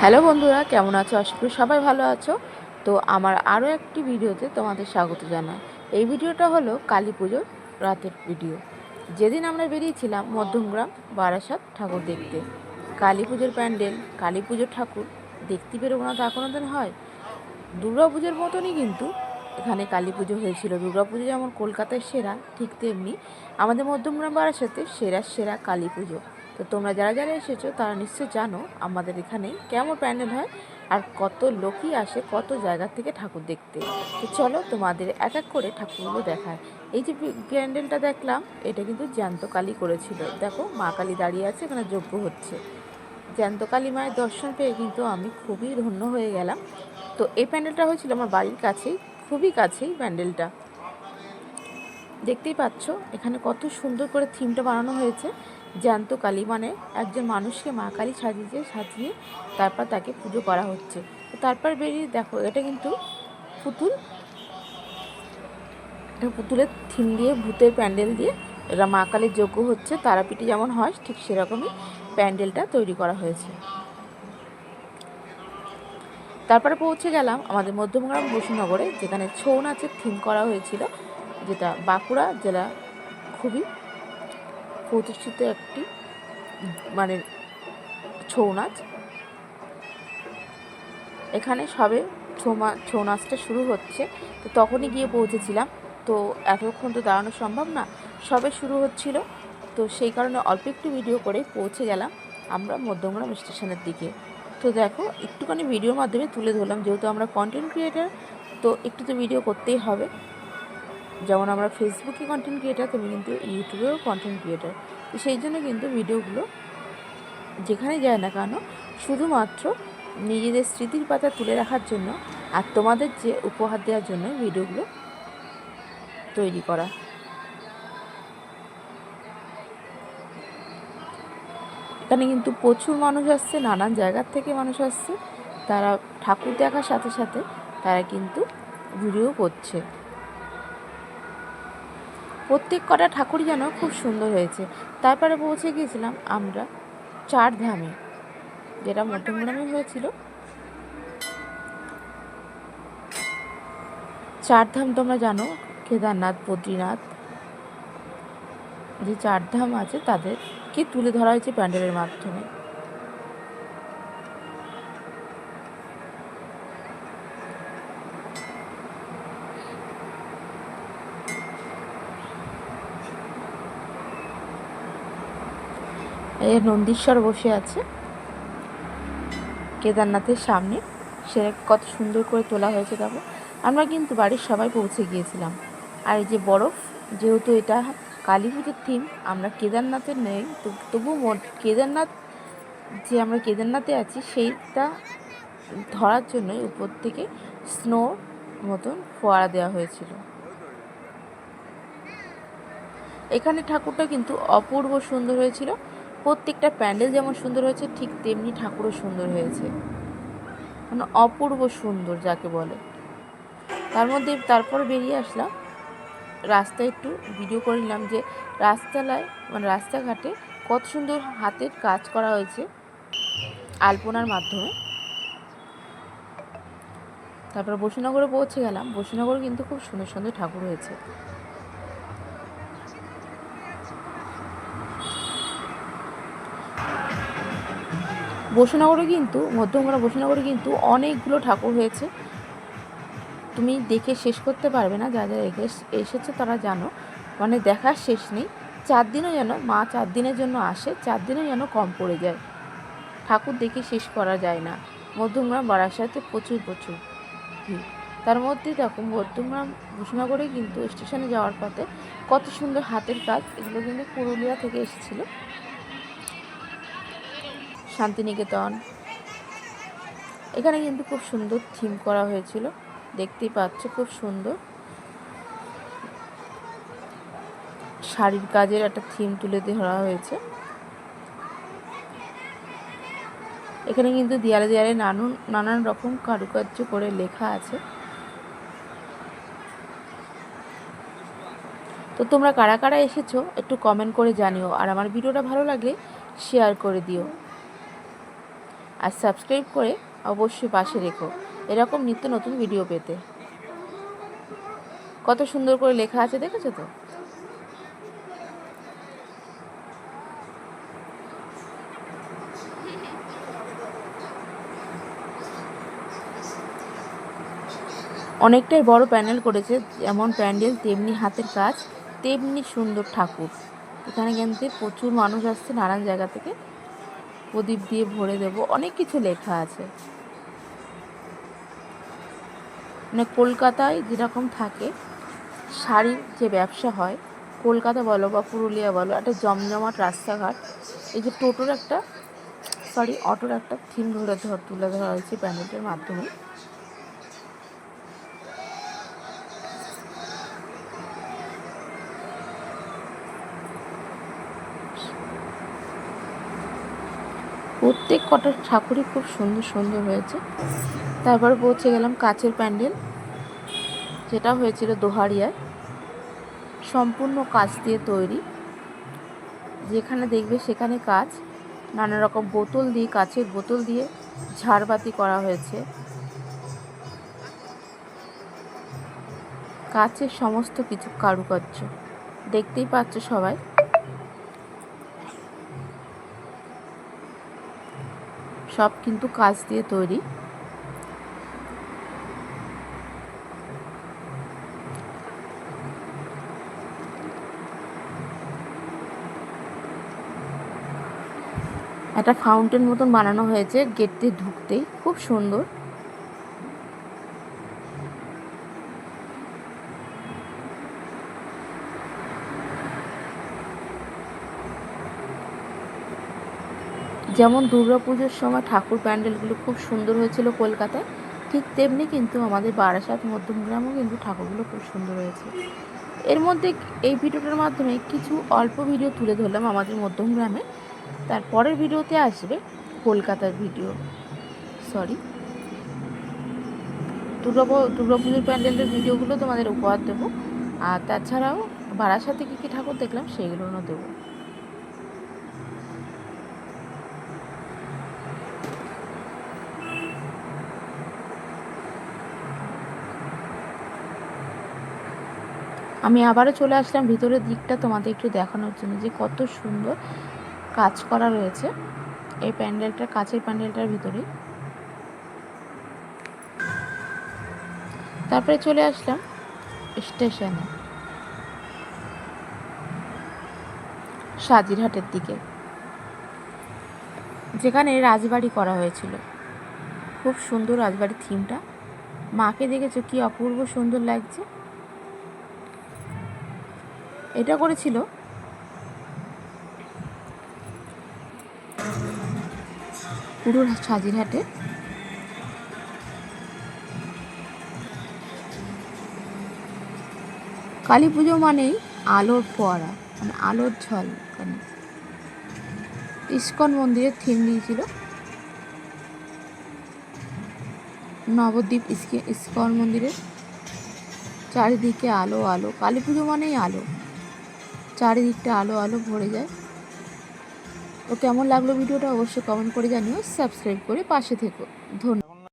Hello বন্ধুরা, কেমন আছো? আশা করি সবাই ভালো আছো। তো আমার আরও একটি ভিডিওতে তোমাদের স্বাগত জানাই। এই ভিডিওটা হলো কালী পুজোর রাতের ভিডিও। যেদিন আমরা বেরিয়েছিলাম মধ্যমগ্রাম, বারাসাত ঠাকুর দেখতে। কালী পুজোর প্যান্ডেল, কালী পুজোর ঠাকুর, দেখতে বেরোবো না তা কোনো দিন হয়। দুর্গা পুজোর মতনই কিন্তু এখানে কালী পুজো হয়েছিল। দুর্গা পুজো যেমন কলকাতায় সেরা, ঠিক তেমনি আমাদের মধ্যমগ্রাম বারাসাতে সেরা সেরা কালী পুজো। তো তোমরা যারা যারা এসেছ, তারা নিশ্চয়ই জানো আমাদের এখানে কেমন প্যান্ডেল হয় আর কত লোকই আসে কত জায়গা থেকে ঠাকুর দেখতে। তো চলো তোমাদের এক এক করে ঠাকুরগুলো দেখায়। এই যে প্যান্ডেলটা দেখলাম, এটা কিন্তু জ্যান্ত কালী করেছিল। দেখো, মা কালী দাঁড়িয়ে আছে, এখানে যজ্ঞ হচ্ছে। জ্যান্ত কালী মায়ের দর্শন পেয়ে কিন্তু আমি খুবই ধন্য হয়ে গেলাম। তো এই প্যান্ডেলটা হয়েছিল আমার বাড়ির কাছেই, খুবই কাছেই প্যান্ডেলটা। দেখতেই পাচ্ছ, এখানে কত সুন্দর করে থিমটা বানানো হয়েছে। জ্যান্ত কালী মানে একজন মানুষকে মা কালী সাজিয়ে সাজিয়ে তারপর তাকে পুজো করা হচ্ছে। তো তারপর বেরিয়ে দেখো, এটা কিন্তু পুতুল। এটা পুতুলের থিম দিয়ে, ভূতের প্যান্ডেল দিয়ে এরা মা কালীর যজ্ঞ হচ্ছে। তারাপীঠে যেমন হয়, ঠিক সেরকমই প্যান্ডেলটা তৈরি করা হয়েছে। তারপরে পৌঁছে গেলাম আমাদের মধ্যমগ্রাম বসুনগরে, যেখানে ছৌ নাচের থিম করা হয়েছিল, যেটা বাঁকুড়া জেলা খুবই প্রতিষ্ঠিত একটি মানে ছৌ নাচ। এখানে সবে ছৌ ছৌ নাচটা শুরু হচ্ছে। তো তখনই গিয়ে পৌঁছেছিলাম। তো এতক্ষণ তো দাঁড়ানো সম্ভব না, সবে শুরু হচ্ছিল। তো সেই কারণে অল্প একটু ভিডিও করে পৌঁছে গেলাম আমরা মধ্যমগ্রাম স্টেশনের দিকে। তো দেখো, একটুখানি ভিডিওর মাধ্যমে তুলে ধরলাম। যেহেতু আমরা কন্টেন্ট ক্রিয়েটার তো একটু তো ভিডিও করতেই হবে। যেমন আমরা ফেসবুকে কন্টেন্ট ক্রিয়েটার তুমি কিন্তু ইউটিউবেও কন্টেন্ট ক্রিয়েটার তো সেই জন্য কিন্তু ভিডিওগুলো যেখানে যায় না কেন, শুধুমাত্র নিজেদের স্মৃতির পাতা তুলে রাখার জন্য আর তোমাদের যে উপহার দেওয়ার জন্য ভিডিওগুলো তৈরি করা। এখানে কিন্তু প্রচুর মানুষ আসছে, নানান জায়গার থেকে মানুষ আসছে। তারা ঠাকুর দেখার সাথে সাথে তারা কিন্তু ভিডিও করছে। প্রত্যেক কটা ঠাকুর যেন খুব সুন্দর হয়েছে। তারপরে পৌঁছে গিয়েছিলাম আমরা চার ধামে যেটা মধ্যমগ্রামে হয়েছিল। চার ধাম তোমরা জানো, কেদারনাথ, বদ্রীনাথ। যে চার ধাম আছে তাদেরকে তুলে ধরা হয়েছে প্যান্ডেলের মাধ্যমে। এই নন্দীশ্বর বসে আছে কেদারনাথের সামনে। সে কত সুন্দর করে তোলা হয়েছে দেখো। আমরা কিন্তু বাড়ির সবাই পৌঁছে গিয়েছিলাম। আর এই যে বরফ, যেহেতু এটা কালী পুজোর থিম আমরা কেদারনাথের নেই। তবু কেদারনাথ যে আমরা কেদারনাথে আছি, সেইটা ধরার জন্যই উপর থেকে স্নো মতন ফোয়ারা দেওয়া হয়েছিল। এখানে ঠাকুরটা কিন্তু অপূর্ব সুন্দর হয়েছিল। প্রত্যেকটা প্যান্ডেল যেমন সুন্দর হয়েছে, ঠিক তেমনি ঠাকুরও সুন্দর হয়েছে। মানে অপূর্ব সুন্দর যাকে বলে। তার মধ্যে তারপর বেরিয়ে আসলাম। রাস্তায় একটু ভিডিও করে নিলাম যে রাস্তালায় মানে রাস্তাঘাটে কত সুন্দর হাতের কাজ করা হয়েছে আলপনার মাধ্যমে। তারপর বসুনগরে পৌঁছে গেলাম। বসুনগরে কিন্তু খুব সুন্দর সুন্দর ঠাকুর হয়েছে। বসুনগরে কিন্তু, মধ্যমগ্রাম বসুনগরে কিন্তু অনেকগুলো ঠাকুর হয়েছে। তুমি দেখে শেষ করতে পারবে না যা যা এসে- এসেছে তারা জানো। মানে দেখার শেষ নেই। চার দিনও যেন, মা চার দিনের জন্য আসে, চার দিনও যেন কম পড়ে যায়। ঠাকুর দেখে শেষ করা যায় না। মধ্যমগ্রাম বারাসাতে প্রচুর প্রচুর তার মধ্যে দেখো, মধ্যমগ্রাম বসুনগরে কিন্তু স্টেশনে যাওয়ার পথে কত সুন্দর হাতের কাজ। এগুলো কিন্তু পুরুলিয়া থেকে এসেছিল। শান্তিনিকেতন। এখানে কিন্তু খুব সুন্দর থিম করা হয়েছিল। দেখতেই পাচ্ছ, খুব সুন্দর। শাড়ির কাজের একটা থিম তুলে ধরা হয়েছে। এখানে কিন্তু দেয়ালে দেয়ালে নানান নানান রকম কারুকার্য করে লেখা আছে। তো তোমরা কারা কারা এসেছ একটু কমেন্ট করে জানিও। আর আমার ভিডিওটা ভালো লাগলে শেয়ার করে দিও। আর সাবস্ক্রাইব করে অবশ্যই পাশে রেখো। এরকম নিত্য নতুন ভিডিও পেতে। কত সুন্দর করে লেখা আছে, দেখেছ তো? অনেকটাই বড় প্যান্ডেল করেছে, যেমন প্যান্ডেল, তেমনি হাতের কাজ, তেমনি সুন্দর ঠাকুর। এখানে কিন্তু প্রচুর মানুষ আসছে নানান জায়গা থেকে। প্রদীপ দিয়ে ভরে দেব। অনেক কিছু লেখা আছে। মানে কলকাতায় যেরকম থাকে, শাড়ির যে ব্যবসা হয়, কলকাতা বলো বা পুরুলিয়া বলো, একটা জমজমাট রাস্তাঘাট, এই যে টোটোর একটা সরি অটোর একটা থিম ধরে ধর তুলে ধরা হয়েছে প্যান্ডেলের মাধ্যমে। প্রত্যেক কটা ঠাকুরই খুব সুন্দর সুন্দর হয়েছে। তারপর পৌঁছে গেলাম কাচের প্যান্ডেল। যেটা হয়েছিল দোহারিয়ায়। সম্পূর্ণ কাচ দিয়ে তৈরি। যেখানে দেখবে সেখানে কাজ নানা রকম বোতল দিয়ে, কাচের বোতল দিয়ে ঝাড়বাতি করা হয়েছে। কাচের সমস্ত কিছু কারুকার্য। দেখতেই পাচ্ছ সবাই। সব কিন্তু কাজ দিয়ে তৈরি। একটা ফাউন্টেন মতন বানানো হয়েছে গেট দিয়ে ঢুকতেই। খুব সুন্দর। যেমন দুর্গা পুজোর সময় ঠাকুর প্যান্ডেলগুলো খুব সুন্দর হয়েছিল কলকাতায়, ঠিক তেমনি কিন্তু আমাদের বারাসাত, মধ্যমগ্রামেও কিন্তু ঠাকুরগুলো খুব সুন্দর হয়েছে। এর মধ্যে এই ভিডিওটার মাধ্যমে কিছু অল্প ভিডিও তুলে ধরলাম আমাদের মধ্যমগ্রামে। তার পরের ভিডিওতে আসবে কলকাতার ভিডিও। সরি দুর্গা দুর্গাপুজোর প্যান্ডেলের ভিডিওগুলো তোমাদের উপহার দেবো। আর তাছাড়াও বারাসাতে কী কী ঠাকুর দেখলাম সেগুলোও দেবো। আমি আবারও চলে আসলাম ভিতরের দিকটা তোমাদের একটু দেখানোর জন্য যে কত সুন্দর কাজ করা রয়েছে এই প্যান্ডেলটা, কাছের প্যান্ডেলটার ভিতরে। তারপরে চলে আসলাম স্টেশনে, সাজিরহাটের দিকে, যেখানে রাজবাড়ি করা হয়েছিল। খুব সুন্দর রাজবাড়ির থিমটা মাকে দেখেছ, কি অপূর্ব সুন্দর লাগছে। এটা করেছিল? পুরো সাজিরহাটে। কালী পুজো মানেই আলোর ফোয়ারা মানে আলোর ঝল মানে ইস্কন মন্দিরের থিম দিয়েছিল। নবদ্বীপ ইস্কন মন্দিরের চারিদিকে আলো আলো। কালী পুজো মানেই আলো। চারিদিকটা আলো আলো ভরে যায়। তো কেমন লাগল ভিডিওটা অবশ্যই কমেন্ট করে জানিও। সাবস্ক্রাইব করে পাশে থেকো। ধন্যবাদ।